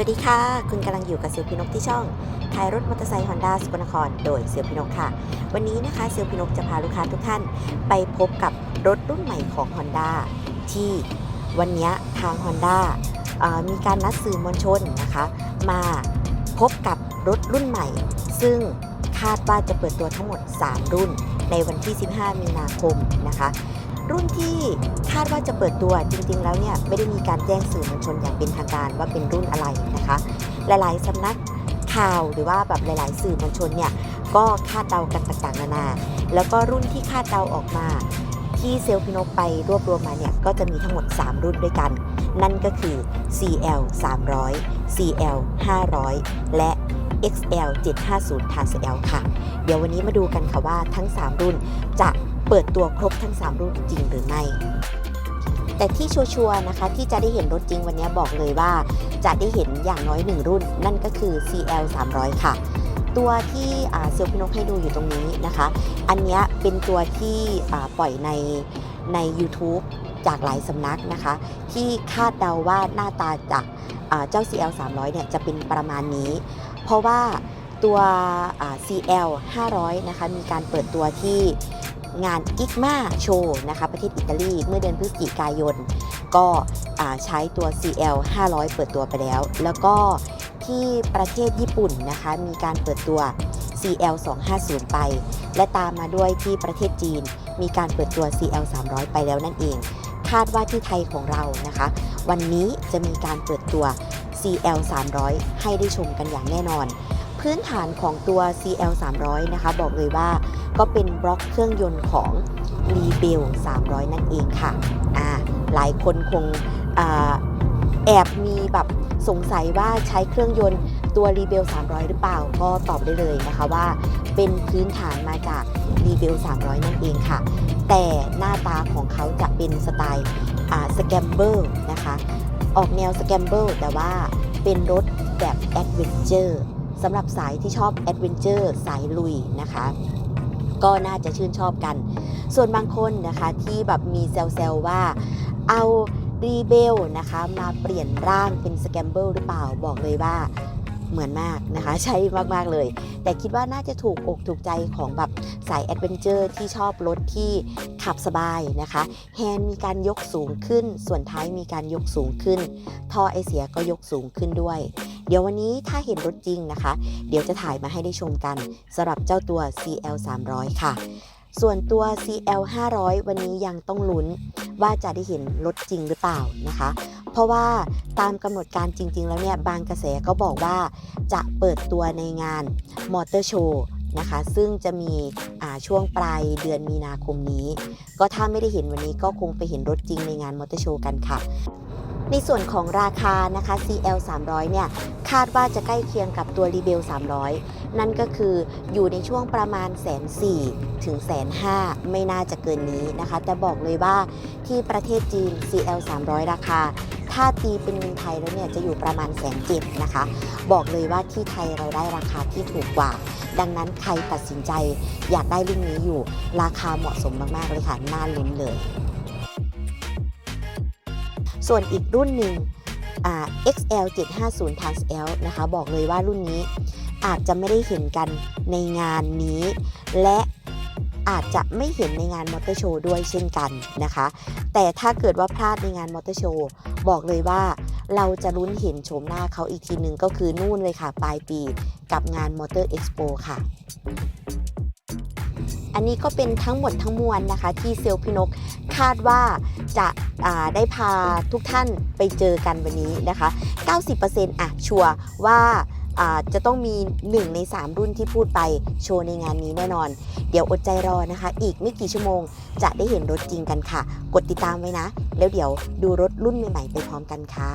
วัสดีค่ะ คุณกำลังอยู่กับเซลพินกที่ช่องขายรถมอเตอร์ไซค์ฮอนด้าสกลนคร โดยเซลพินกค่ะ วันนี้นะคะเซลพินกจะพาลูกค้าทุกท่าน ไปพบกับรถรุ่นใหม่ของ Honda ที่วันนี้ทาง Honda มีการนัดสื่อมวลชนนะคะ มาพบกับรถรุ่นใหม่ ซึ่งคาดว่าจะเปิดตัวทั้งหมด 3 รุ่นในวันที่ 15 มีนาคมนะคะ รุ่นที่คาดว่าจะเปิดตัวจริง ๆ แล้วเนี่ยไม่ได้มีการแจ้งสื่อมวลชนอย่างเป็นทางการว่าเป็นรุ่นอะไรนะคะ หลายๆสำนักข่าวหรือว่าแบบหลาย ๆ สื่อมวลชนเนี่ยก็คาดเดากันต่างๆนานา แล้วก็รุ่นที่คาดเดาออกมา ที่เซลล์พินกไปรวบรวมมาเนี่ยก็จะมีทั้งหมด 3 รุ่นด้วยกัน นั่นก็คือ CL 300 CL 500 และ XL 750 t a s L ค่ะ เดี๋ยววันนี้มาดูกันค่ะว่าทั้ง 3 รุ่นจะ เปิดตัวครบทั้ง 3 รุ่นจริงหรือไม่ แต่ที่ชัวร์นะคะที่จะได้เห็นรถจริงวันนี้บอกเลยว่า จะได้เห็นอย่างน้อย 1 รุ่น นั่นก็คือ CL 300ค่ะ ตัวที่เซลพินกให้ดูอยู่ตรงนี้นะคะ อันนี้เป็นตัวที่ปล่อยในใน YouTube จากหลายสำนักนะคะ ที่คาดเดาว่าหน้าตาจากเจ้า CL 300เนี่ยจะเป็นประมาณนี้ เพราะว่าตัวอ่า CL 500นะคะมีการเปิดตัวที่ งาน IGMA Show นะคะประเทศอิตาลีเมื่อเดือนพฤศจิกายน ก็ใช้ตัว CL 500 เปิดตัวไปแล้ว แล้วก็ที่ประเทศญี่ปุ่นนะคะมีการเปิดตัว CL 250 ไป และตามมาด้วยที่ประเทศจีน มีการเปิดตัว CL 300 ไปแล้วนั่นเอง คาดว่าที่ไทยของเรานะคะ วันนี้จะมีการเปิดตัว CL 300 ให้ได้ชมกันอย่างแน่นอน พื้นฐานของตัว CL 300นะคะ บอกเลยว่าก็เป็นบล็อกเครื่องยนต์ของ r e b e l 300 นั่นเองค่ะอ่าหลายคนคงอแอบมีแบบสงสัยว่าใช้เครื่องยนต์ตัว r e b e l 300 หรือเปล่า ก็ตอบได้เลยนะคะว่าเป็นพื้นฐานมาจาก r e b e l 300 นั่นเองค่ะ แต่หน้าตาของเขาจะเป็นสไตล์สแกมเบอร์นะคะ ออกแนวสแกมเบอร์แต่ว่าเป็นรถแบบแอดเวนเจอร์ สำหรับสายที่ชอบแอดเวนเจอร์สายลุยนะคะ ก็น่าจะชื่นชอบกัน ส่วนบางคนนะคะที่แบบมีเซลล์ว่าเอารีเบลนะคะมาเปลี่ยนร่างเป็นสแกมเบิลหรือเปล่าบอกเลยว่าเหมือนมากนะคะใช่มาก ๆ เลย แต่คิดว่าน่าจะถูกอกถูกใจของแบบสายแอดเวนเจอร์ที่ชอบรถที่ขับสบายนะคะแฮนด์มีการยกสูงขึ้น ส่วนท้ายมีการยกสูงขึ้น ท่อไอเสียก็ยกสูงขึ้นด้วย เดี๋ยววันนี้ถ้าเห็นรถจริงนะคะ เดี๋ยวจะถ่ายมาให้ได้ชมกันสำหรับเจ้าตัว CL 300ค่ะ ส่วนตัว CL 500วันนี้ยังต้องลุ้นว่าจะได้เห็นรถจริงหรือเปล่านะคะ เพราะว่าตามกำหนดการจริง ๆ แล้วเนี่ยบางกระแสก็บอกว่าจะเปิดตัวในงานมอเตอร์โชว์นะคะซึ่งจะมีช่วงปลายเดือนมีนาคมนี้ ก็ถ้าไม่ได้เห็นวันนี้ก็คงไปเห็นรถจริงในงานมอเตอร์โชว์กันค่ะ ในส่วนของราคานะคะ CL 300เนี่ยคาดว่าจะใกล้เคียงกับตัว Rebel 300 นั่นก็คืออยู่ในช่วงประมาณแสนสี่ถึงแสนห้าไม่น่าจะเกินนี้นะคะ แต่บอกเลยว่าที่ประเทศจีน CL 300 ราคา ถ้าตีเป็นเงินไทยแล้วเนี่ยจะอยู่ประมาณแสนเจ็ดนะคะ บอกเลยว่าที่ไทยเราได้ราคาที่ถูกกว่า ดังนั้นใครตัดสินใจอยากได้รุ่นนี้อยู่ ราคาเหมาะสมมากๆเลยค่ะน่าลุ้นเลย ส่วนอีกรุ่นหนึ่ง XL 750 Trans L นะคะ บอกเลยว่ารุ่นนี้อาจจะไม่ได้เห็นกันในงานนี้ และอาจจะไม่เห็นในงานมอเตอร์โชว์ด้วยเช่นกันนะคะ แต่ถ้าเกิดว่าพลาดในงานมอเตอร์โชว์บอกเลยว่าเราจะลุ้นเห็นโฉมหน้าเขาอีกทีหนึ่งก็คือนู่นเลยค่ะ ปลายปีกับงานมอเตอร์เอ็กซ์โปค่ะ อันนี้ก็เป็นทั้งหมดทั้งมวลนะคะที่เซลล์พินกคาดว่าจะาได้พาทุกท่านไปเจอกันวันนี้นะคะ 90%อะชัวร์ว่าอ่าจะต้องมี 1 ใน 3 รุ่นที่พูดไปโชว์ในงานนี้แน่นอน เดี๋ยวอดใจรอนะคะ อีกไม่กี่ชั่วโมงจะได้เห็นรถจริงกันค่ะ กดติดตามไว้นะ แล้วเดี๋ยวดูรถรุ่นใหม่ๆไปพร้อมกันค่ะ